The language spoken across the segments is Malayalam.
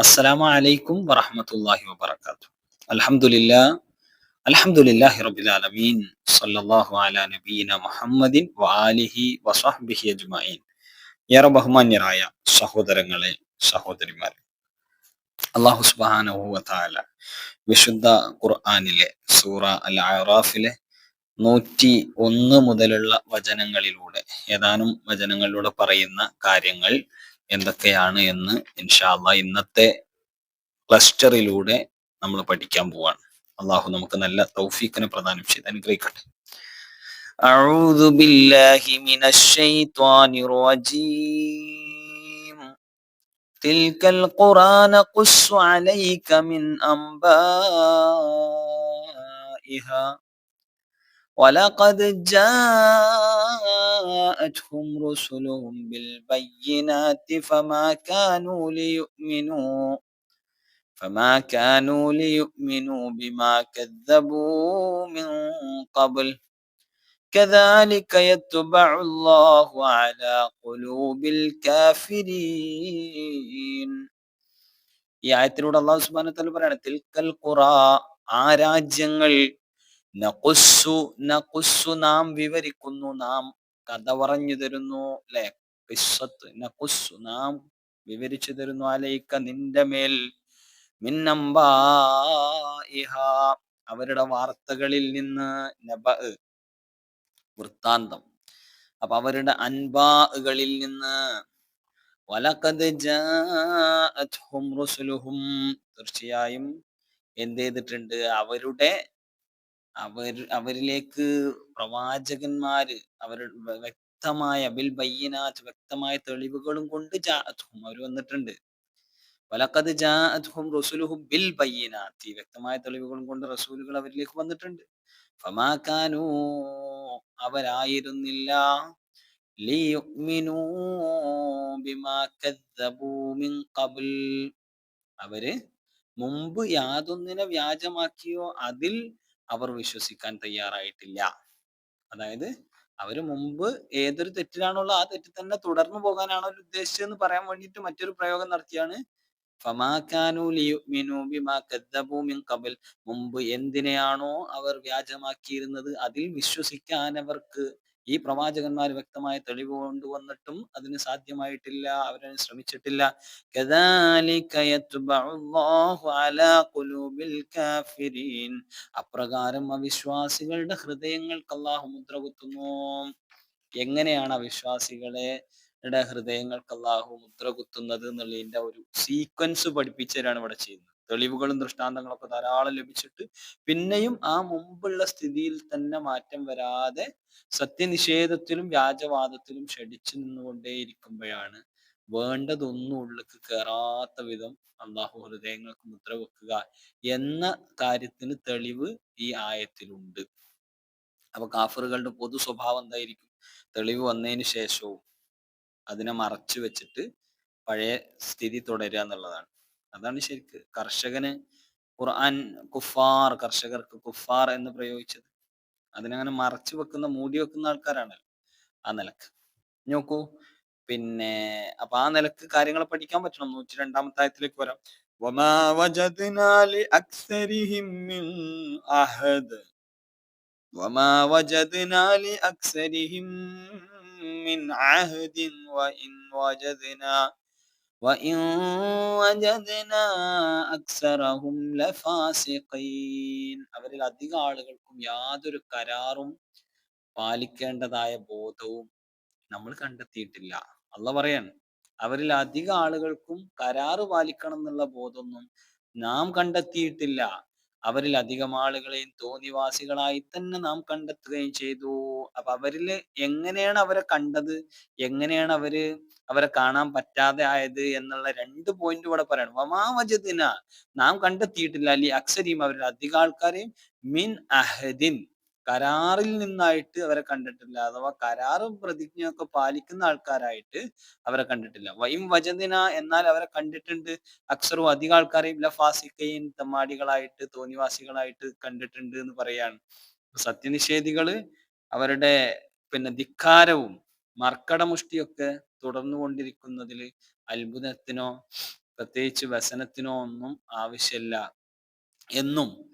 അസ്സലാമു അലൈക്കും വറഹമത്തല്ലാഹി വബർക്കാത്തു അൽഹംദുലില്ലാ അൽഹംദുലില്ലാഹി റബ്ബിൽ ആലമീൻ. സല്ലല്ലാഹു അലാ നബീന മുഹമ്മദിൻ വആലിഹി വസഹ്ബിഹി അജ്മഈൻ. ഏറെ ബഹുമാന്യരായ സഹോദരങ്ങളെ സഹോദരിമാരെ അല്ലാഹു സുബ്ഹാനഹു വതആല വിശുദ്ധ ഖുർആനിലെ സൂറ അൽ അറാഫിലെ നൂറ്റി ഒന്ന് മുതലുള്ള വചനങ്ങളിലൂടെ ഏതാനും വചനങ്ങളിലൂടെ പറയുന്ന കാര്യങ്ങൾ എന്തൊക്കെയാണ് എന്ന് ഇൻഷാല്ല ഇന്നത്തെ ക്ലസ്റ്ററിലൂടെ നമ്മൾ പഠിക്കാൻ പോവാണ് അള്ളാഹു നമുക്ക് നല്ല തൗഫീഖിനെ പ്രദാനം ചെയ്ത് അനുഗ്രഹിക്കട്ടെ أعوذ بالله من الشيطان الرجيم تلك القرى نقص عليك من أنبائها ولقد جاءتهم رسلهم بالبينات فما كانوا ليؤمنوا فما كانوا ليؤمنوا بما كذبوا من قبل كذلك يتبع الله على قلوب الكافرين ഈ ആയത്തിലൂടെ അള്ളാഹു സുബ്ഹാനഹു വതആല പറയാണ് തിൽക്കൽ ഖുറ ആ രാജ്യങ്ങൾ നഖുസ്സു നഖുസ്സു നാം വിവരിക്കുന്നു നാം കഥ പറഞ്ഞു തരുന്നു അല്ലെ? കിസ്സത്ത് നഖുസ്സു നാം വിവരിച്ചു തരുന്നു അലൈക്ക നിന്റെ മേൽ. മിന്നംബാഇഹ അവരുടെ വാർത്തകളിൽ നിന്ന് നബ വൃത്താന്തം. അപ്പൊ അവരുടെ അൻബാകളിൽ നിന്ന് വലക്കത് ജാഅത്ഹും റുസുലുഹും തീർച്ചയായും എന്ത് ചെയ്തിട്ടുണ്ട്? അവരുടെ അവർ അവരിലേക്ക് പ്രവാചകന്മാര് അവർ വ്യക്തമായ ബിൽ ബയ്യനാത്ത് വ്യക്തമായ തെളിവുകളും കൊണ്ട് അവർ വന്നിട്ടുണ്ട്. വലക്കത് ജാഅത്ഹും റസൂലുഹു ബിൽ ബയ്യനാത്തി വ്യക്തമായ തെളിവുകളും കൊണ്ട് റസൂലുകൾ അവരിലേക്ക് വന്നിട്ടുണ്ട്. ഫമാകാനൂ അവരായിരുന്നില്ല. ബിമാ കദ്ദബൂ മിൻ ഖബൽ. അവർ മുമ്പ് യാതൊന്നിനെ വ്യാജമാക്കിയോ അതിൽ അവർ വിശ്വസിക്കാൻ തയ്യാറായിട്ടില്ല. അതായത് അവർ മുമ്പ് ഏതൊരു തെറ്റിലാണുള്ള ആ തെറ്റ് തന്നെ തുടർന്നു പോകാനാണ് അവർ ഉദ്ദേശിച്ചതെന്ന് പറയാൻ വേണ്ടിയിട്ട് മറ്റൊരു പ്രയോഗം നടത്തിയാണ്. ഖബൽ. മുമ്പ് എന്തിനെയാണോ അവർ വ്യാജമാക്കിയിരുന്നത് അതിൽ വിശ്വസിക്കാൻ അവർക്ക് ഈ പ്രവാചകന്മാർ വ്യക്തമായ തെളിവ് കൊണ്ടുവന്നിട്ടും അതിന് സാധ്യമായിട്ടില്ല അവരതിന് ശ്രമിച്ചിട്ടില്ല. അപ്രകാരം അവിശ്വാസികളുടെ ഹൃദയങ്ങൾക്ക് അള്ളാഹു മുദ്ര കുത്തുന്നു. എങ്ങനെയാണ് അവിശ്വാസികളെ ഹൃദയങ്ങൾക്ക് അള്ളാഹു മുദ്ര കുത്തുന്നത് എന്നുള്ളതിന്റെ ഒരു സീക്വൻസ് പഠിപ്പിച്ചവരാണ് ഇവിടെ ചെയ്യുന്നത്. തെളിവുകളും ദൃഷ്ടാന്തങ്ങളൊക്കെ ധാരാളം ലഭിച്ചിട്ട് പിന്നെയും ആ മുമ്പുള്ള സ്ഥിതിയിൽ തന്നെ മാറ്റം വരാതെ സത്യനിഷേധത്തിലും വ്യാജവാദത്തിലും ക്ഷടിച്ചു നിന്നുകൊണ്ടേയിരിക്കുമ്പോഴാണ് വേണ്ടതൊന്നും ഉള്ളിക്ക് കയറാത്ത വിധം അള്ളാഹു ഹൃദയങ്ങൾക്ക് മുദ്ര വെക്കുക എന്ന കാര്യത്തിന് തെളിവ് ഈ ആയത്തിലുണ്ട്. അപ്പൊ കാഫറുകളുടെ പൊതു സ്വഭാവം എന്തായിരിക്കും? തെളിവ് വന്നതിന് ശേഷവും അതിനെ മറച്ചു വെച്ചിട്ട് പഴയ സ്ഥിതി തുടരുക എന്നുള്ളതാണ്. അതാണ് ശരിക്ക്. കർഷകന് ഖുർആൻ കുഫാർ കർഷകർക്ക് കുഫാർ എന്ന് പ്രയോഗിച്ചത്. അതിനങ്ങനെ മറച്ചു വെക്കുന്ന മൂടി വെക്കുന്ന ആൾക്കാരാണല്ലോ ആ നിലയ്ക്ക്. നോക്കൂ പിന്നെ അപ്പൊ ആ നിലയ്ക്ക് കാര്യങ്ങൾ പഠിക്കാൻ പറ്റണം. നൂറ്റി രണ്ടാമത്തെ ആയത്തിലേക്ക് വരാം. അക്സരിഹിം മിൻ വജദ്നാ. وإن وجدنا وإن وجدنا أكثرهم لفاسقين അവരിൽ അധിക ആളുകൾക്കും യാതൊരു കരാറും പാലിക്കേണ്ടതായ ബോധവും നമ്മൾ കണ്ടെത്തിയിട്ടില്ല അല്ല പറയാണ് അവരിൽ അധിക ആളുകൾക്കും കരാറ് പാലിക്കണം എന്നുള്ള ബോധമൊന്നും നാം കണ്ടെത്തിയിട്ടില്ല അവരിൽ അധികം ആളുകളെയും തോന്നിവാസികളായി തന്നെ നാം കണ്ടെത്തുകയും ചെയ്തു. അപ്പൊ അവരിൽ എങ്ങനെയാണ് അവരെ കണ്ടത്? എങ്ങനെയാണ് അവർ അവരെ കാണാൻ പറ്റാതെ ആയത് എന്നുള്ള രണ്ട് പോയിന്റ് ഇവിടെ പറയണം. വമാവജദിന നാം കണ്ടെത്തിയിട്ടില്ല. അല്ലെ അക്സരിയും അവരിൽ അധികം ആൾക്കാരെയും മിൻ അഹദിൻ. കരാറിൽ നിന്നായിട്ട് അവരെ കണ്ടിട്ടില്ല. അഥവാ കരാറും പ്രതിജ്ഞയൊക്കെ പാലിക്കുന്ന ആൾക്കാരായിട്ട് അവരെ കണ്ടിട്ടില്ല. വൈം വചന്തിന എന്നാൽ അവരെ കണ്ടിട്ടുണ്ട്. അക്സറും അധികം ആൾക്കാരെയും ലഫാസിക്കയും തമ്മാടികളായിട്ട് തോന്നിവാസികളായിട്ട് കണ്ടിട്ടുണ്ട് എന്ന് പറയാണ്. സത്യനിഷേധികൾ അവരുടെ പിന്നെ ധിക്കാരവും മർക്കടമുഷ്ടിയൊക്കെ തുടർന്നു കൊണ്ടിരിക്കുന്നതിൽ അത്ഭുതത്തിനോ പ്രത്യേകിച്ച് വ്യസനത്തിനോ ഒന്നും ആവശ്യമില്ല. എന്നും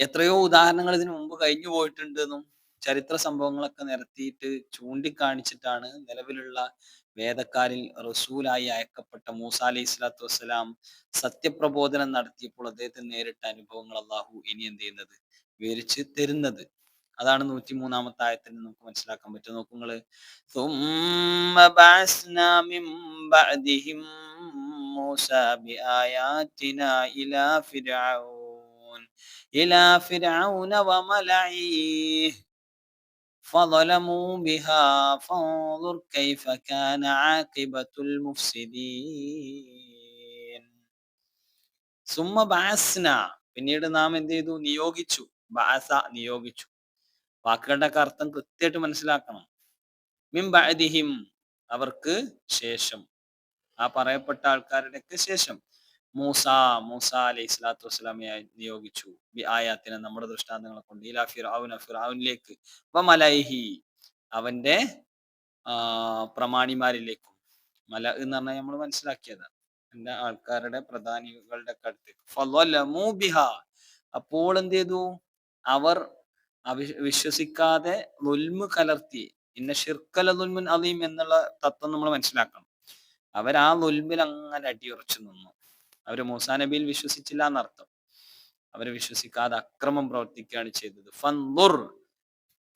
എത്രയോ ഉദാഹരണങ്ങൾ ഇതിനു മുമ്പ് കഴിഞ്ഞു പോയിട്ടുണ്ടെന്നും ചരിത്ര സംഭവങ്ങളൊക്കെ നിരത്തിയിട്ട് ചൂണ്ടിക്കാണിച്ചിട്ടാണ് നിലവിലുള്ള വേദക്കാരിൽ റസൂലായി അയക്കപ്പെട്ട മൂസ അലൈഹി സ്വലാത്തു വസ്സലാം സത്യപ്രബോധനം നടത്തിയപ്പോൾ അദ്ദേഹത്തെ നേരിട്ട അനുഭവങ്ങൾ അള്ളാഹു ഇനി എന്ത് ചെയ്യുന്നത്? വിവരിച്ച് തരുന്നത്. അതാണ് നൂറ്റി മൂന്നാമത്തെ ആയത്തിൽ നമുക്ക് മനസ്സിലാക്കാൻ പറ്റും നോക്കുങ്ങൾ മൂസ ബിആയാതിനാ ഇലാ ഫിർഔൻ إلى فرعون إلى فرعون وملئه فظلموا بها فانظر كيف كان عاقبة المفسدين സുമ്മ ബാസ്ന പിന്നീട് നാം എന്ത് ചെയ്തു നിയോഗിച്ചു ബാസ നിയോഗിച്ചു വാക്കുകളുടെ അർത്ഥം കൃത്യമായിട്ട് മനസ്സിലാക്കണം മിം ബഅദിഹിം അവർക്ക് ശേഷം ആ പറയപ്പെട്ട ആൾക്കാരുടെയൊക്കെ ശേഷം മൂസ മൂസ അലൈഹി സ്വലാത്തു വസ്സലാമയെ നിയോഗിച്ചു. ബി ആയാത്തിനെ നമ്മുടെ ദൃഷ്ടാന്തങ്ങളെ കൊണ്ട്. ഇലാ ഫിറഔന വ മലൈഹി. അവന്റെ പ്രമാണിമാരിലേക്കും. മല എന്ന് പറഞ്ഞാൽ നമ്മൾ മനസ്സിലാക്കിയതാണ് എന്റെ ആൾക്കാരുടെ പ്രധാനികളുടെ ഒക്കെ ബിഹ. അപ്പോൾ എന്ത് ചെയ്തു അവർ വിശ്വസിക്കാതെ ലുൽമ് കലർത്തി. ഇന്ന ഷിർക്കല ലുൽമുൻ അലീം എന്നുള്ള തത്വം നമ്മൾ മനസ്സിലാക്കണം. അവർ ആ ലുൽമിൽ അങ്ങനെ അടിയുറച്ചു നിന്നു. അവർ മൂസാ നബിയിൽ വിശ്വസിച്ചില്ല എന്നർത്ഥം അവരെ വിശ്വസിക്കാതെ അക്രമം പ്രവർത്തിക്കുകയാണ് ചെയ്തത്. ഫൻലുർ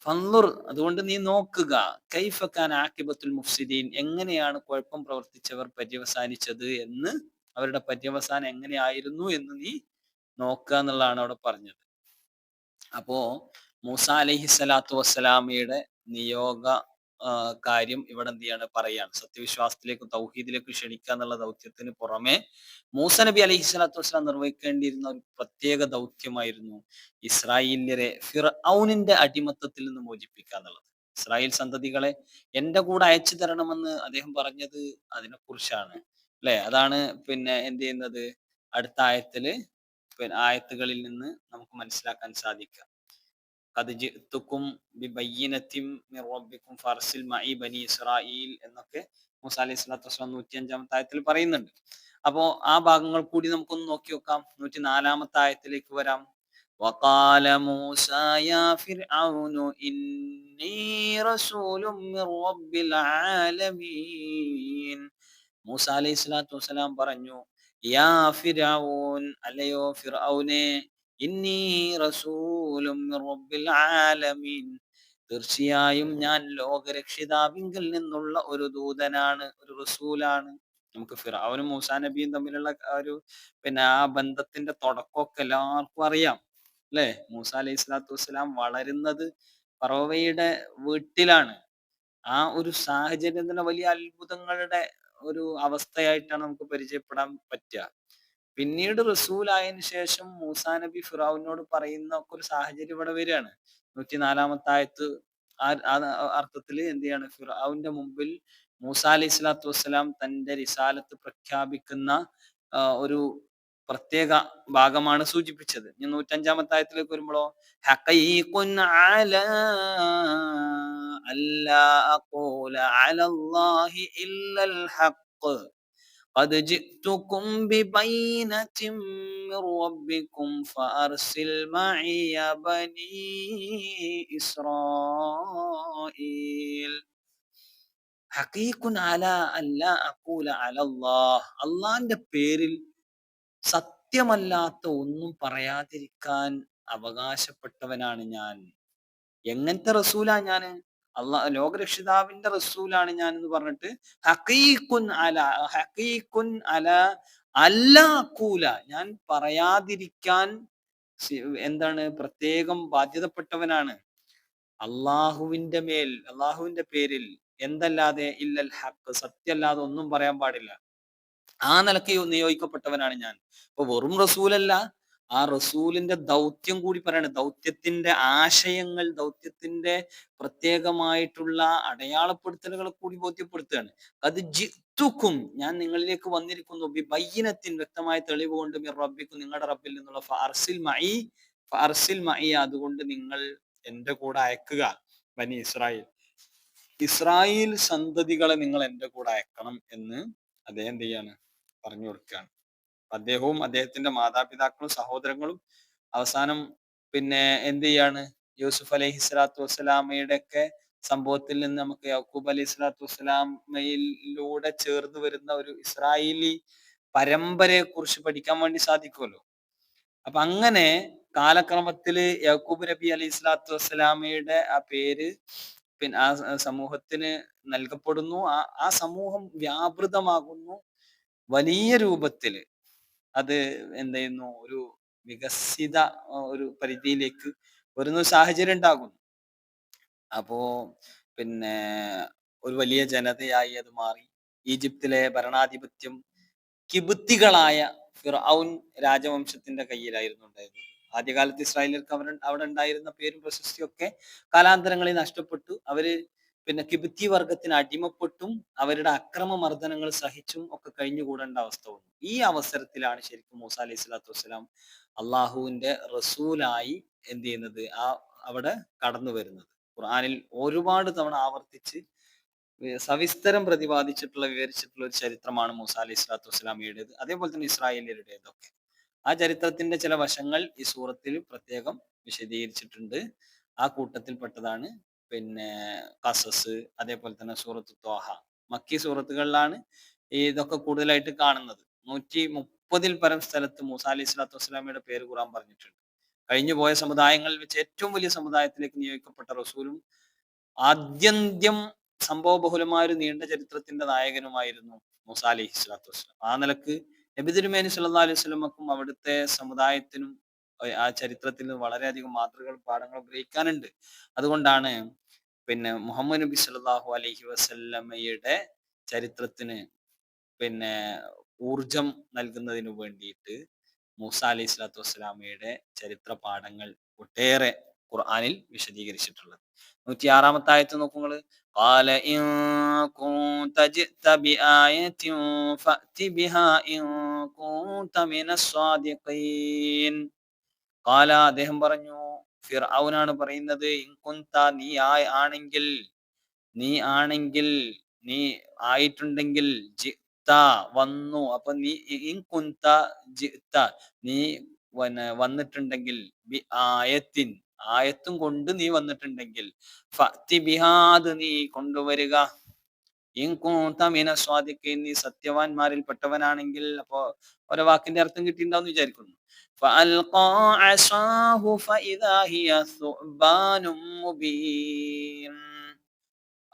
ഫൻലുർ അതുകൊണ്ട് നീ നോക്കുക. കൈഫക്കാൻ ആക്കിബത്തുൽ മുഫ്സിദീൻ എങ്ങനെയാണ് കുഴപ്പം പ്രവർത്തിച്ചവർ പര്യവസാനിച്ചത് എന്ന് അവരുടെ പര്യവസാനം എങ്ങനെയായിരുന്നു എന്ന് നീ നോക്കുക എന്നുള്ളതാണ് അവിടെ പറഞ്ഞത്. അപ്പോ മൂസ അലഹി സ്വലാത്തു വസ്സലാമയുടെ നിയോഗ കാര്യം ഇവിടെ എന്ത് ചെയ്യാണ് പറയാണ്. സത്യവിശ്വാസത്തിലേക്ക് തൗഹീദിലേക്കും ക്ഷണിക്കുക എന്നുള്ള ദൗത്യത്തിന് പുറമെ മൂസ നബി അലൈഹി സ്വലാത്തു വസ്സലാം നിർവഹിക്കേണ്ടിയിരുന്ന ഒരു പ്രത്യേക ദൗത്യമായിരുന്നു ഇസ്രായേലിയരെ ഫിർഔനിന്റെ അടിമത്തത്തിൽ നിന്ന് മോചിപ്പിക്കുക എന്നുള്ളത്. ഇസ്രായേൽ സന്തതികളെ എന്റെ കൂടെ അയച്ചു തരണമെന്ന് അദ്ദേഹം പറഞ്ഞത് അതിനെ കുറിച്ചാണ് അല്ലെ? അതാണ് പിന്നെ എന്ത് ചെയ്യുന്നത്? അടുത്ത ആയത്തിൽ പിന്നെ ആയത്തുകളിൽ നിന്ന് നമുക്ക് മനസ്സിലാക്കാൻ സാധിക്കുക. ഖദ് ജിഅ്തുക്കും ബിബയ്യിനത്തിൻ മിർ റബ്ബിക്കും ഫർസിൽ മഈ ബനി ഇസ്രായീൽ എന്നൊക്കെ മൂസ അലൈഹി സ്വലാത്തു വസ്സലാം നൂറ്റി അഞ്ചാമത്തെ ആയത്തിൽ പറയുന്നുണ്ട് അപ്പോ ആ ഭാഗങ്ങൾ കൂടി നമുക്കൊന്ന് നോക്കി നോക്കാം നൂറ്റി നാലാമത്തെ ആയത്തിലേക്ക് വരാം وقال موسى يا فرعون إني رسول من رب العالمين മൂസ അലൈഹി സ്വലാത്തു വസ്സലാം പറഞ്ഞു യാ ഫിറഔൻ അല്ലയോ ഫിറഔനെ തീർച്ചയായും ഞാൻ ലോകരക്ഷിതാവിങ്കിൽ നിന്നുള്ള ഒരു ദൂതനാണ് ഒരു റസൂലാണ്. നമുക്ക് ഫിറാവനും മൂസാ നബിയും തമ്മിലുള്ള ഒരു പിന്നെ ആ ബന്ധത്തിന്റെ തുടക്കമൊക്കെ എല്ലാവർക്കും അറിയാം അല്ലെ? മൂസ അലൈഹി സ്വലാത്തു വസ്സലാം വളരുന്നത് പറവയുടെ വീട്ടിലാണ്. ആ ഒരു സാഹചര്യം തന്നെ വലിയ അത്ഭുതങ്ങളുടെ ഒരു അവസ്ഥയായിട്ടാണ് നമുക്ക് പരിചയപ്പെടാൻ പറ്റുക. പിന്നീട് റസൂലായതിനു ശേഷം മൂസാ നബി ഫിറാവിനോട് പറയുന്ന ഒക്കെ ഒരു സാഹചര്യം ഇവിടെ വരികയാണ്. നൂറ്റി ആയത്ത് ആ അർത്ഥത്തിൽ എന്ത് ചെയ്യാണ്? ഫിറാവിന്റെ മുമ്പിൽ മൂസ അലി സ്വലാത്തു വസ്സലാം തന്റെ റിസാലത്ത് പ്രഖ്യാപിക്കുന്ന ഒരു പ്രത്യേക ഭാഗമാണ് സൂചിപ്പിച്ചത്. ഇനി നൂറ്റഞ്ചാമത്തെ ആയത്തിലേക്ക് വരുമ്പോഴോ قد جئتكم ببينة من ربكم فأرسل معي بني إسرائيل ഹക്കീക്കുൻ അല അല്ല അക്കൂല അലല്ലാഹ് അള്ളാന്റെ പേരിൽ സത്യമല്ലാത്ത ഒന്നും പറയാതിരിക്കാൻ അവകാശപ്പെട്ടവനാണ് ഞാൻ എങ്ങനത്തെ റസൂലാ ഞാന് അള്ളാഹ് ലോകരക്ഷിതാവിന്റെ റസൂലാണ് ഞാൻ എന്ന് പറഞ്ഞിട്ട് ഹക്കീഖുൻ അല ഹക്കീഖുൻ അല അല്ല കൂല. ഞാൻ പറയാതിരിക്കാൻ എന്താണ് പ്രത്യേകം ബാധ്യതപ്പെട്ടവനാണ്. അള്ളാഹുവിന്റെ മേൽ അള്ളാഹുവിന്റെ പേരിൽ എന്തല്ലാതെ ഇല്ലൽ ഹക്ക് സത്യല്ലാതെ ഒന്നും പറയാൻ പാടില്ല. ആ നിലയ്ക്ക് നിയോഗിക്കപ്പെട്ടവനാണ് ഞാൻ. ഇപ്പൊ വെറും റസൂലല്ല ആ റസൂലിന്റെ ദൗത്യം കൂടി പറയാണ്. ദൗത്യത്തിന്റെ ആശയങ്ങൾ ദൗത്യത്തിന്റെ പ്രത്യേകമായിട്ടുള്ള അടയാളപ്പെടുത്തലുകൾ കൂടി ബോധ്യപ്പെടുത്തുകയാണ്. അത് ജിത്തുക്കും ഞാൻ നിങ്ങളിലേക്ക് വന്നിരിക്കുന്നു. ബൈനത്തിൻ വ്യക്തമായ തെളിവ് കൊണ്ട് മിർ റബ്ബിക്കും നിങ്ങളുടെ റബ്ബിൽ നിന്നുള്ള ഫാർസിൽ മൈ ഫാർസിൽ മൈ അതുകൊണ്ട് നിങ്ങൾ എന്റെ കൂടെ അയക്കുക ബനി ഇസ്രായേൽ. ഇസ്രായേൽ സന്തതികളെ നിങ്ങൾ എന്റെ കൂടെ അയക്കണം എന്ന് അദ്ദേഹം എന്ത് ചെയ്യാണ്? പറഞ്ഞു കൊടുക്കുകയാണ്. അദ്ദേഹവും അദ്ദേഹത്തിന്റെ മാതാപിതാക്കളും സഹോദരങ്ങളും അവസാനം പിന്നെ എന്ത് ചെയ്യാണ്? യൂസുഫ് അലൈഹി സ്വലാത്തു വസ്സലാമയുടെ ഒക്കെ സംഭവത്തിൽ നിന്ന് നമുക്ക് യാക്കൂബ് അലൈഹി സ്വലാത്തു വസ്സലാമയിലൂടെ ചേർന്ന് വരുന്ന ഒരു ഇസ്രായേലി പരമ്പരയെ കുറിച്ച് പഠിക്കാൻ വേണ്ടി സാധിക്കുമല്ലോ. അപ്പൊ അങ്ങനെ കാലക്രമത്തിൽ യാക്കൂബ് നബി അലൈഹി സ്വലാത്തു വസ്സലാമയുടെ ആ പേര് പിന്നെ ആ സമൂഹത്തിന് നൽകപ്പെടുന്നു. ആ ആ സമൂഹം വ്യാപൃതമാകുന്നു. വലിയ രൂപത്തിൽ അത് എന്ത് ചെയ്യുന്നു? ഒരു വികസിത ഒരു പരിധിയിലേക്ക് വരുന്ന സാഹചര്യം ഉണ്ടാകുന്നു. അപ്പോ പിന്നെ ഒരു വലിയ ജനതയായി അത് മാറി. ഈജിപ്തിലെ ഭരണാധിപത്യം കിബുത്തികളായ ഫിറൌൻ രാജവംശത്തിന്റെ കയ്യിലായിരുന്നു ഉണ്ടായിരുന്നത്. ആദ്യകാലത്ത് ഇസ്രായേലർക്ക് അവർ അവിടെ ഉണ്ടായിരുന്ന പേരും പ്രശസ്തിയൊക്കെ കാലാന്തരങ്ങളിൽ നഷ്ടപ്പെട്ടു. അവർ പിന്നെ കിബിത്തി വർഗത്തിന് അടിമപ്പെട്ടും അവരുടെ അക്രമ മർദ്ദനങ്ങൾ സഹിച്ചും ഒക്കെ കഴിഞ്ഞുകൂടേണ്ട അവസ്ഥ വന്നു. ഈ അവസരത്തിലാണ് ശരിക്കും മൂസ അലൈഹി സ്വലാത്തു വസ്സലാം അള്ളാഹുവിന്റെ റസൂലായി എന്ത് ചെയ്യുന്നത്? ആ അവിടെ കടന്നു വരുന്നത്. ഖുർആാനിൽ ഒരുപാട് തവണ ആവർത്തിച്ച് സവിസ്തരം പ്രതിപാദിച്ചിട്ടുള്ള വിവരിച്ചിട്ടുള്ള ഒരു ചരിത്രമാണ് മൂസ അലൈഹി സ്വലാത്തു വസ്സലാമിയുടേത് അതേപോലെ തന്നെ ഇസ്രായേലിയരുടേതൊക്കെ. ആ ചരിത്രത്തിന്റെ ചില വശങ്ങൾ ഈ സൂറത്തിൽ പ്രത്യേകം വിശദീകരിച്ചിട്ടുണ്ട്. ആ കൂട്ടത്തിൽപ്പെട്ടതാണ് പിന്നെ കസസ് അതേപോലെ തന്നെ സൂറത്ത് ത്വാഹ. മക്കി സൂറത്തുകളിലാണ് ഇതൊക്കെ കൂടുതലായിട്ട് കാണുന്നത്. നൂറ്റി മുപ്പതിൽ പരം സ്ഥലത്ത് മൂസ അലി സ്വലാത്തു വസ്സലാമയുടെ പേര് ഖുറാൻ പറഞ്ഞിട്ടുണ്ട്. കഴിഞ്ഞു പോയ സമുദായങ്ങളിൽ വെച്ച് ഏറ്റവും വലിയ സമുദായത്തിലേക്ക് നിയോഗിക്കപ്പെട്ട റസൂലും ആദ്യന്ത്യം സംഭവബഹുലമായ ഒരു നീണ്ട ചരിത്രത്തിന്റെ നായകനുമായിരുന്നു മൂസ അലി സ്വലാത്തു വസ്സലാം. ആ നിലയ്ക്ക് നബി തിരുമേനി അലൈഹി സ്വലമക്കും അവിടുത്തെ സമുദായത്തിനും ആ ചരിത്രത്തിൽ വളരെയധികം മാതൃകൾ പാഠങ്ങൾ ഗ്രഹിക്കാനുണ്ട്. അതുകൊണ്ടാണ് പിന്നെ മുഹമ്മദ് നബി സല്ലാഹു അലൈഹി വസല്ലമയുടെ ചരിത്രത്തിന് പിന്നെ ഊർജം നൽകുന്നതിന് വേണ്ടിയിട്ട് മൂസ അലൈഹി സ്വലാത്തു വസ്സലാമയുടെ ചരിത്ര പാഠങ്ങൾ ഒട്ടേറെ ഖുർആാനിൽ വിശദീകരിച്ചിട്ടുള്ളത് നൂറ്റി ആറാമത്തെ ആയത്ത് നോക്കുങ്ങൾ قال إن كنت جئت بآية فأت بها إن كنت من الصادقين قال അദ്ദേഹം പറഞ്ഞു ഫിർഔനാണ് പറയുന്നത് ഇൻകുന്ത നീ ആണെങ്കിൽ നീ ആണെങ്കിൽ നീ ആയിട്ടുണ്ടെങ്കിൽ ജിത്ത വന്നു. അപ്പൊ നീ ഇൻകുന്ത ജിത്ത നീ വന്നിട്ടുണ്ടെങ്കിൽ ബി ആയത്തിൻ ആയത്തും കൊണ്ട് നീ വന്നിട്ടുണ്ടെങ്കിൽ ഫത്തി ബിഹാദ് നീ കൊണ്ടുവരിക. ഇൻകൂത്തമിന സ്വാദിക്ക് നീ സത്യവാന്മാരിൽ പെട്ടവനാണെങ്കിൽ അപ്പോ ഓരോ വാക്കിന്റെ അർത്ഥം കിട്ടിയിട്ടുണ്ടാവും വിചാരിക്കുന്നു.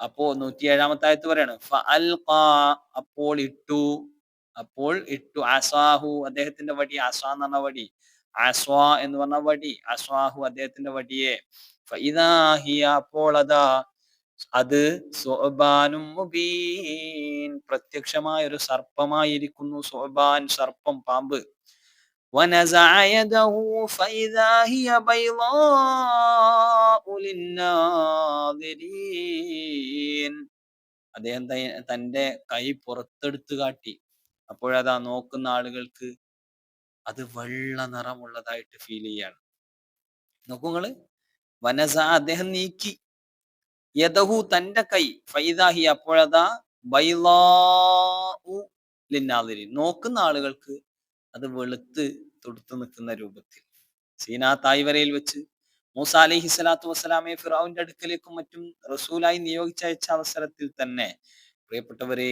അപ്പോ നൂറ്റി ഏഴാമത്തെ ആയത്ത് പറയാണ് അപ്പോൾ ഇട്ടു. അപ്പോൾ ഇട്ടു. അസാഹു അദ്ദേഹത്തിന്റെ വടി. അസാ എന്ന് പറഞ്ഞ വടി. അസ്വാ എന്ന് പറഞ്ഞ വടി. അസ്വാഹു അദ്ദേഹത്തിന്റെ വടിയെ. അപ്പോൾ അതാ അത് സോബാനും മുബീൻ. പ്രത്യക്ഷമായ ഒരു സർപ്പമായിരിക്കുന്നു സോബാൻ സർപ്പം പാമ്പ്. അദ്ദേഹം തന്റെ കൈ പുറത്തെടുത്ത് കാട്ടി. അപ്പോഴതാ നോക്കുന്ന ആളുകൾക്ക് അത് വെള്ള നിറമുള്ളതായിട്ട് ഫീൽ ചെയ്യാണ്. നോക്കുങ്ങൾ വനസ അദ്ദേഹം നീക്കി. യദഹു തന്റെ കൈ ഫൈദാഹി അപ്പോഴതാ ബൈലാതിരി നോക്കുന്ന ആളുകൾക്ക് അത് വെളുത്ത് തൊടുത്തു നിൽക്കുന്ന രൂപത്തിൽ. സീനാ തായ്വരയിൽ വെച്ച് മൂസ അലിഹി സ്വലാത്തു വസ്സലാമെ ഫിറാവിന്റെ അടുക്കലേക്കും മറ്റും റസൂലായി നിയോഗിച്ചയച്ച അവസരത്തിൽ തന്നെ പ്രിയപ്പെട്ടവരെ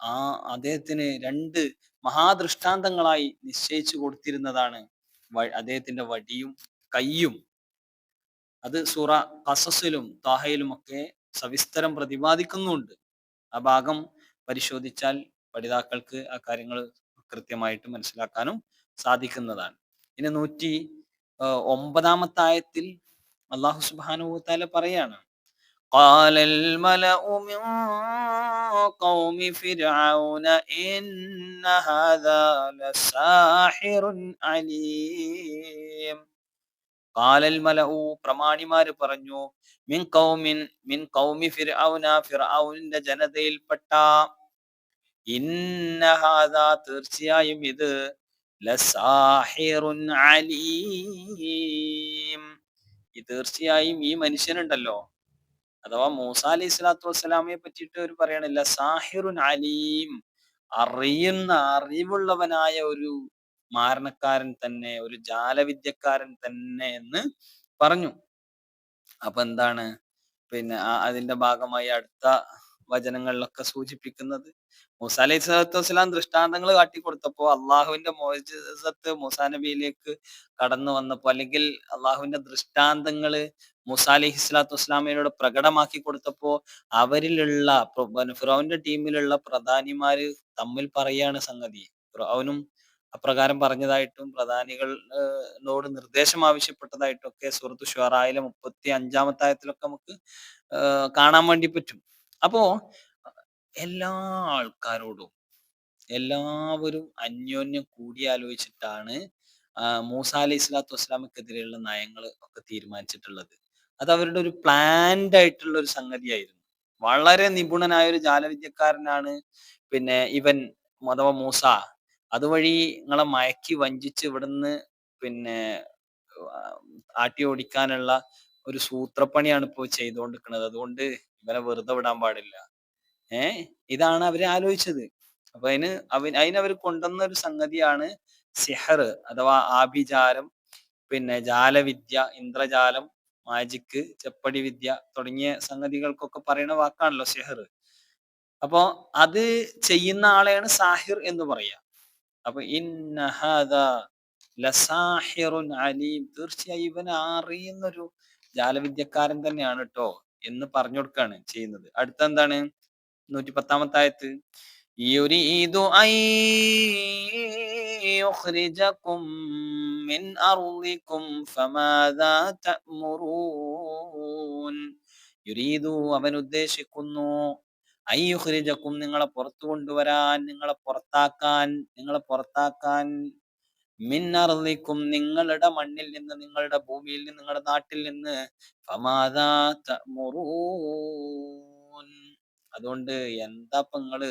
ആ അദ്ദേഹത്തിന് രണ്ട് മഹാദൃഷ്ടാന്തങ്ങളായി നിശ്ചയിച്ചു കൊടുത്തിരുന്നതാണ് അദ്ദേഹത്തിന്റെ വടിയും കയ്യും അത് സൂറ കസസിലും താഹയിലും ഒക്കെ സവിസ്തരം പ്രതിപാദിക്കുന്നുണ്ട് ആ ഭാഗം പരിശോധിച്ചാൽ പഠിതാക്കൾക്ക് ആ കാര്യങ്ങൾ കൃത്യമായിട്ട് മനസ്സിലാക്കാനും സാധിക്കുന്നതാണ് ഇനി നൂറ്റി ഒമ്പതാമത്തെ ആയത്തിൽ അള്ളാഹു സുബാനുഭൂത്താല പറയാണ് قال الملأ من قوم فرعون إن هذا لساحر عليم കാലൽ മലഉ പ്രമാണിമാര് പറഞ്ഞു മിൻ കൗമിൻ മിൻ കൗമി ഫിർഔന ഫിർഔനിന്റെ ജനതയിൽപ്പെട്ട ഇന്നഹാദ തീർച്ചയായും ഇത് ലസാഹിറുൻ അലീം. ഈ തീർച്ചയായും ഈ മനുഷ്യനുണ്ടല്ലോ. അഥവാ മൂസ അലൈഹി സ്വലാത്തു വസ്സലാമയെ പറ്റിയിട്ട് ഒരു പറയണില്ല സാഹിറുൻ അലീം. അറിയുന്ന അറിവുള്ളവനായ ഒരു മാരണക്കാരൻ തന്നെ ഒരു ജാലവിദ്യക്കാരൻ തന്നെ എന്ന് പറഞ്ഞു. അപ്പൊ എന്താണ്? പിന്നെ അതിന്റെ ഭാഗമായി അടുത്ത വചനങ്ങളിലൊക്കെ സൂചിപ്പിക്കുന്നത് മൂസ അലൈഹി സ്വലാത്തു വസ്സലാം ദൃഷ്ടാന്തങ്ങൾ കാട്ടിക്കൊടുത്തപ്പോ അള്ളാഹുവിന്റെ മോജസത്ത് മൂസാ നബിയിലേക്ക് കടന്നു വന്നപ്പോ അല്ലെങ്കിൽ അള്ളാഹുവിന്റെ ദൃഷ്ടാന്തങ്ങൾ മൂസ അലൈഹി സ്വലാത്തു വസ്സലാമിനോട് പ്രകടമാക്കി കൊടുത്തപ്പോ അവരിലുള്ള ഫിറോവിന്റെ ടീമിലുള്ള പ്രധാനിമാര് തമ്മിൽ പറയാണ് സംഗതി. ഫിറോനും അപ്രകാരം പറഞ്ഞതായിട്ടും പ്രധാനികളോട് നിർദ്ദേശം ആവശ്യപ്പെട്ടതായിട്ടും ഒക്കെ സുഹൃത്ത് ഷുറായിലെ മുപ്പത്തി അഞ്ചാമത്തായത്തിലൊക്കെ നമുക്ക് കാണാൻ വേണ്ടി പറ്റും. അപ്പോ എല്ലാ ആൾക്കാരോടും എല്ലാവരും അന്യോന്യം കൂടിയാലോചിച്ചിട്ടാണ് മൂസ അലി ഇസ്ലാത്തു വസ്സലാമക്കെതിരെയുള്ള നയങ്ങൾ ഒക്കെ തീരുമാനിച്ചിട്ടുള്ളത്. അത് അവരുടെ ഒരു പ്ലാൻഡ് ആയിട്ടുള്ള ഒരു സംഗതിയായിരുന്നു. വളരെ നിപുണനായ ഒരു ജാലവിദ്യക്കാരനാണ് പിന്നെ ഇവൻ മതവ മൂസ. അതുവഴി നിങ്ങളെ മയക്കി വഞ്ചിച്ച് ഇവിടുന്ന് പിന്നെ ആട്ടി ഓടിക്കാനുള്ള ഒരു സൂത്രപ്പണിയാണ് ഇപ്പോൾ ചെയ്തുകൊണ്ടിരിക്കുന്നത്. അതുകൊണ്ട് ഇവനെ വെറുതെ വിടാൻ പാടില്ല. ഏ? ഇതാണ് അവർ ആലോചിച്ചത്. അപ്പൊ അതിന് അവ അതിനവർ കൊണ്ടുവന്ന ഒരു സംഗതിയാണ് സിഹർ അഥവാ ആഭിചാരം പിന്നെ ജാലവിദ്യ ഇന്ദ്രജാലം മാജിക്ക് ചെപ്പടി വിദ്യ തുടങ്ങിയ സംഗതികൾക്കൊക്കെ പറയുന്ന വാക്കാണല്ലോ സിഹർ. അപ്പോ അത് ചെയ്യുന്ന ആളെയാണ് സാഹിർ എന്ന് പറയാ. അപ്പൊ ലസാഹിറുൻ അലീം തീർച്ചയായും ഇവൻ അറിയുന്നൊരു ജാലവിദ്യക്കാരൻ തന്നെയാണ് കേട്ടോ എന്ന് പറഞ്ഞു കൊടുക്കാണ് ചെയ്യുന്നത് അടുത്ത എന്താണ് നൂറ്റി പത്താമത്തെ ആയത്ത് യുരീദു يخرجكم من أرضكم فماذا تأمرون യുരീദു അവൻ ഉദ്ദേശിക്കുന്നു അയ്യുഹ്രിജക്കും നിങ്ങളെ പുറത്തു കൊണ്ടുവരാൻ നിങ്ങളെ പുറത്താക്കാൻ നിങ്ങളെ പുറത്താക്കാൻ മിന്നറിക്കും നിങ്ങളുടെ മണ്ണിൽ നിന്ന് നിങ്ങളുടെ ഭൂമിയിൽ നിന്ന് നിങ്ങളുടെ നാട്ടിൽ നിന്ന്. അതുകൊണ്ട് എന്താ ഇപ്പൊ നിങ്ങൾ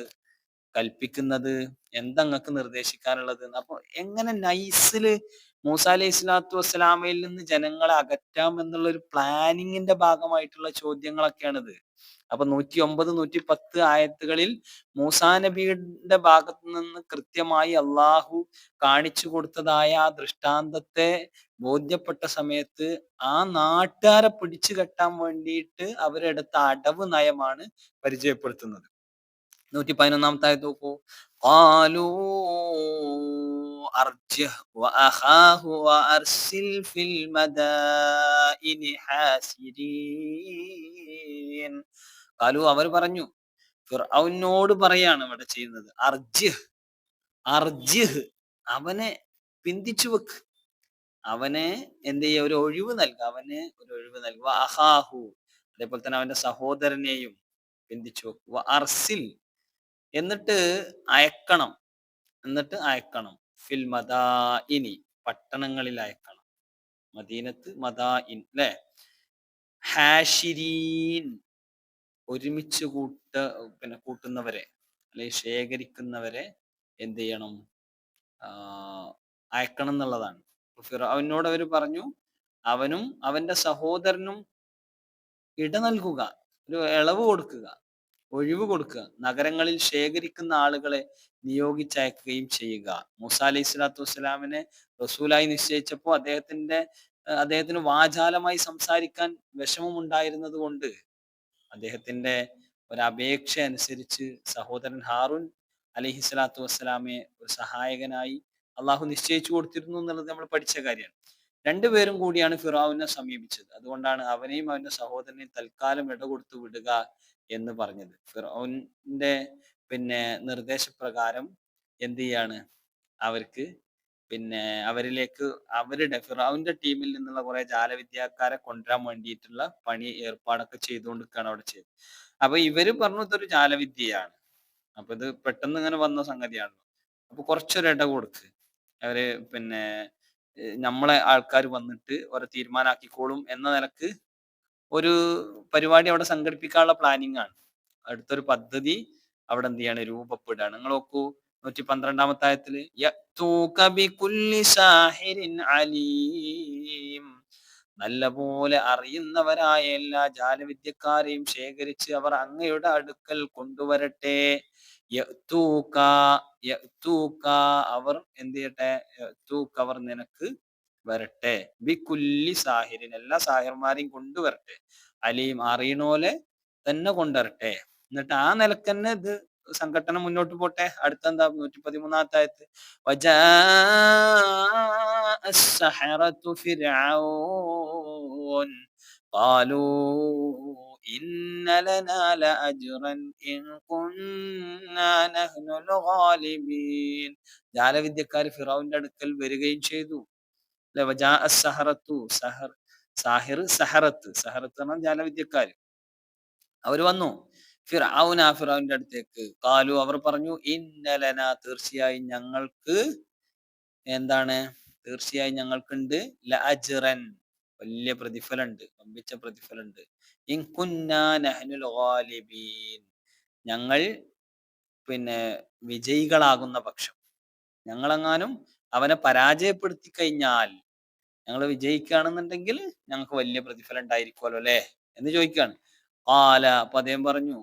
കൽപ്പിക്കുന്നത്? എന്താ നിങ്ങക്ക് നിർദ്ദേശിക്കാനുള്ളത്? അപ്പൊ എങ്ങനെ നൈസിൽ മൂസ അലൈഹി സ്വലാത്തു വസ്സലാമയിൽ നിന്ന് ജനങ്ങളെ അകറ്റാം എന്നുള്ള ഒരു പ്ലാനിങ്ങിന്റെ ഭാഗമായിട്ടുള്ള ചോദ്യങ്ങളൊക്കെയാണിത്. അപ്പൊ നൂറ്റി ഒമ്പത് നൂറ്റി പത്ത് ആയത്തുകളിൽ മൂസാ നബിയുടെ ഭാഗത്ത് നിന്ന് കൃത്യമായി അള്ളാഹു കാണിച്ചു കൊടുത്തതായ ആ ദൃഷ്ടാന്തത്തെ ബോധ്യപ്പെട്ട സമയത്ത് ആ നാട്ടുകാരെ പിടിച്ചു കെട്ടാൻ വേണ്ടിയിട്ട് അവരെടുത്ത അടവ് നയമാണ് പരിചയപ്പെടുത്തുന്നത്. നൂറ്റി പതിനൊന്നാമത്തെ ആയത് നോക്കൂ قالوا أرجه وأخاه وأرسل في المدائن حاسرين കാലു അവർ പറഞ്ഞു ഫിർഔനോട് പറയാണ് ഇവിടെ ചെയ്യുന്നത് അർജിഹ് അർജിഹ് അവനെ പിന്തിച്ചു വെക്ക് അവനെ എന്ത് ചെയ്യുക ഒരു ഒഴിവ് നൽകുക അവന് ഒരു ഒഴിവ് നൽകുക അഹാഹു അതേപോലെ തന്നെ അവന്റെ സഹോദരനെയും പിന്തിച്ചു വെക്കുക അർസിൽ എന്നിട്ട് അയക്കണം. എന്നിട്ട് അയക്കണം. ഫിൽ മദാ ഇനി പട്ടണങ്ങളിൽ അയക്കണം. മദീനത്ത് മദാ ഇൻ അല്ലെ ഹാഷിരീൻ ഒരുമിച്ച് കൂട്ട പിന്നെ കൂട്ടുന്നവരെ അല്ലെ ശേഖരിക്കുന്നവരെ എന്ത് ചെയ്യണം? അയക്കണം എന്നുള്ളതാണ്. അവനോട് അവർ പറഞ്ഞു അവനും അവന്റെ സഹോദരനും ഇട നൽകുക ഒരു ഇളവ് കൊടുക്കുക. ഒഴിവ് കൊടുക്കുക. നഗരങ്ങളിൽ ശേഖരിക്കുന്ന ആളുകളെ നിയോഗിച്ചയക്കുകയും ചെയ്യുക. മൂസ അലൈഹി സ്വലാത്തു വസ്സലാമിനെ റസൂലായി നിശ്ചയിച്ചപ്പോൾ അദ്ദേഹത്തിന്റെ അദ്ദേഹത്തിന് വാചാലമായി സംസാരിക്കാൻ വിഷമമുണ്ടായിരുന്നത് കൊണ്ട് അദ്ദേഹത്തിന്റെ ഒരപേക്ഷ അനുസരിച്ച് സഹോദരൻ ഹാറൂൻ അലഹി സ്വലാത്തു വസ്സലാമെ ഒരു സഹായകനായി അള്ളാഹു നിശ്ചയിച്ചു കൊടുത്തിരുന്നു എന്നുള്ളത് നമ്മൾ പഠിച്ച കാര്യമാണ്. രണ്ടുപേരും കൂടിയാണ് ഫിറാവിനെ സമീപിച്ചത്. അതുകൊണ്ടാണ് അവനെയും അവന്റെ സഹോദരനെയും തൽക്കാലം ഇടകൊടുത്തു വിടുക എന്ന് പറഞ്ഞത്. ഫിറോന്റെ പിന്നെ നിർദ്ദേശപ്രകാരം എന്ത് ചെയ്യാണ്? അവർക്ക് പിന്നെ അവരിലേക്ക് അവരുടെ ഫിറാവിന്റെ ടീമിൽ നിന്നുള്ള കുറെ ജാലവിദ്യാക്കാരെ കൊണ്ടുവരാൻ വേണ്ടിയിട്ടുള്ള പണി ഏർപ്പാടൊക്കെ ചെയ്തുകൊണ്ടിരിക്കുകയാണ് അവിടെ ചെയ്ത് അപ്പൊ ഇവർ പറഞ്ഞു ഇതൊരു ജാലവിദ്യയാണ്. അപ്പൊ ഇത് പെട്ടെന്ന് ഇങ്ങനെ വന്ന സംഗതിയാണല്ലോ. അപ്പൊ കുറച്ചൊരു ഇട കൊടുക്ക്. അവർ പിന്നെ നമ്മളെ ആൾക്കാർ വന്നിട്ട് ഓരോ തീരുമാനാക്കിക്കോളും എന്ന നിലയ്ക്ക് ഒരു പരിപാടി അവിടെ സംഘടിപ്പിക്കാനുള്ള പ്ലാനിങ് ആണ്. അടുത്തൊരു പദ്ധതി അവിടെ എന്ത് ചെയ്യാണ്? രൂപപ്പെടുകയാണ്. നിങ്ങൾ നോക്കൂ നൂറ്റി പന്ത്രണ്ടാമത്തെ ആയത്തിൽ നല്ലപോലെ അറിയുന്നവരായ എല്ലാ ജാലവിദ്യക്കാരെയും ശേഖരിച്ച് അവർ അങ്ങയുടെ അടുക്കൽ കൊണ്ടുവരട്ടെ. അവർ എന്ത് ചെയ്യട്ടെ? അവർ നിനക്ക് വരട്ടെ ബികുല്ലി സാഹിരിൻ എല്ലാ സാഹിർമാരെയും കൊണ്ടുവരട്ടെ അലീം അറിയണോലെ തന്നെ കൊണ്ടുവരട്ടെ എന്നിട്ട് ആ നിലക്ക് തന്നെ ഇത് സംഘടന മുന്നോട്ട് പോട്ടെ അടുത്ത എന്താ നൂറ്റി പതിമൂന്നാമത്തെ ആയത്ത് وجاء السحرة فرعون قالوا إن لنا لأجرا إن كنا نحن الغالبين ജാലവിദ്യക്കാർ ഫിറോവിന്റെ അടുക്കൽ വരികയും ചെയ്തു അല്ലെ വജാ സഹർ സാഹിർ സഹറത്ത്. സഹറത്ത് പറഞ്ഞാൽ ജാലവിദ്യക്കാര്. അവർ വന്നു. ഫിറൌന ഫിറൌന്റെ അടുത്തേക്ക്. കാലു അവർ പറഞ്ഞു ഇന്നലന തീർച്ചയായും ഞങ്ങൾക്ക് എന്താണ്? തീർച്ചയായും ഞങ്ങൾക്കുണ്ട്. ലഅജ്റൻ വലിയ പ്രതിഫലമുണ്ട്. വമ്പിച്ച ഗാലിബീൻ. ഞങ്ങൾ പിന്നെ വിജയികളാകുന്ന പക്ഷം. ഞങ്ങളെങ്ങാനും അവനെ പരാജയപ്പെടുത്തി കഴിഞ്ഞാൽ ഞങ്ങൾ വിജയിക്കുകയാണെന്നുണ്ടെങ്കിൽ ഞങ്ങൾക്ക് വലിയ പ്രതിഫലം ഉണ്ടായിരിക്കുമല്ലോ അല്ലേ? എന്ന് ചോദിക്കുകയാണ് കാല അപ്പൊ അദ്ദേഹം പറഞ്ഞു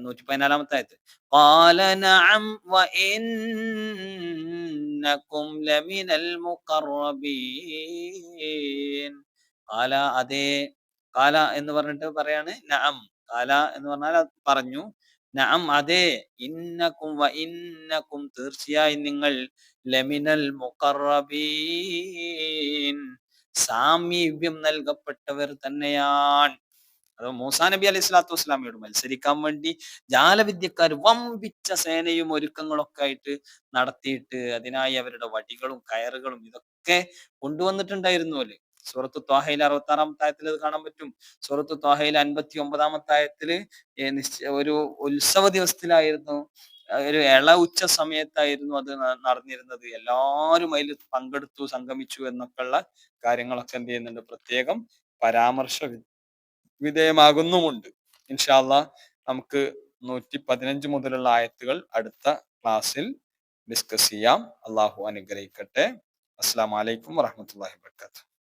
നൂറ്റി പതിനാലാമത്തെ ആയത്ത് കാല നഅം വ ലമിനൽ കാല അതെ കാല എന്ന് പറഞ്ഞിട്ട് പറയാണ് നഅം. കാല എന്ന് പറഞ്ഞാൽ പറഞ്ഞു നഅം അതെ ഇന്നക്കും വ ഇന്നക്കും തീർച്ചയായും നിങ്ങൾ ലമിനൽ സാമീപ്യം നൽകപ്പെട്ടവർ തന്നെയാണ്. അത് മൂസാ നബി അലൈഹി സ്വലാത്തു വസ്സലാമയോട് മത്സരിക്കാൻ വേണ്ടി ജാലവിദ്യക്കാർ വമ്പിച്ച സേനയും ഒരുക്കങ്ങളൊക്കെ ആയിട്ട് നടത്തിയിട്ട് അതിനായി അവരുടെ വടികളും കയറുകളും ഇതൊക്കെ കൊണ്ടുവന്നിട്ടുണ്ടായിരുന്നു അല്ലേ സൂറത്ത് ത്വാഹയിൽ അറുപത്തി ആറാമത്തെ ആയത്തിൽ അത് കാണാൻ പറ്റും. സൂറത്ത് ത്വാഹയിൽ അൻപത്തി ഒമ്പതാമത്തെ ആയത്തിൽ ഒരു ഉത്സവ ദിവസത്തിലായിരുന്നു ഒരു ഇള ഉച്ച സമയത്തായിരുന്നു അത് നടന്നിരുന്നത്. എല്ലാവരും അതിൽ പങ്കെടുത്തു സംഗമിച്ചു എന്നൊക്കെ എന്നൊക്കെയുള്ള കാര്യങ്ങളൊക്കെ എന്ത് ചെയ്യുന്നുണ്ട്. പ്രത്യേകം പരാമർശ വിധേയമാകുന്നുമുണ്ട്. ഇൻഷാല്ല നമുക്ക് നൂറ്റി പതിനഞ്ച് മുതലുള്ള ആയത്തുകൾ അടുത്ത ക്ലാസ്സിൽ ഡിസ്കസ് ചെയ്യാം. അള്ളാഹു അനുഗ്രഹിക്കട്ടെ. അസ്സാം വലൈക്കും വാഹമത്തല്ലാഹി വർക്കാത്തു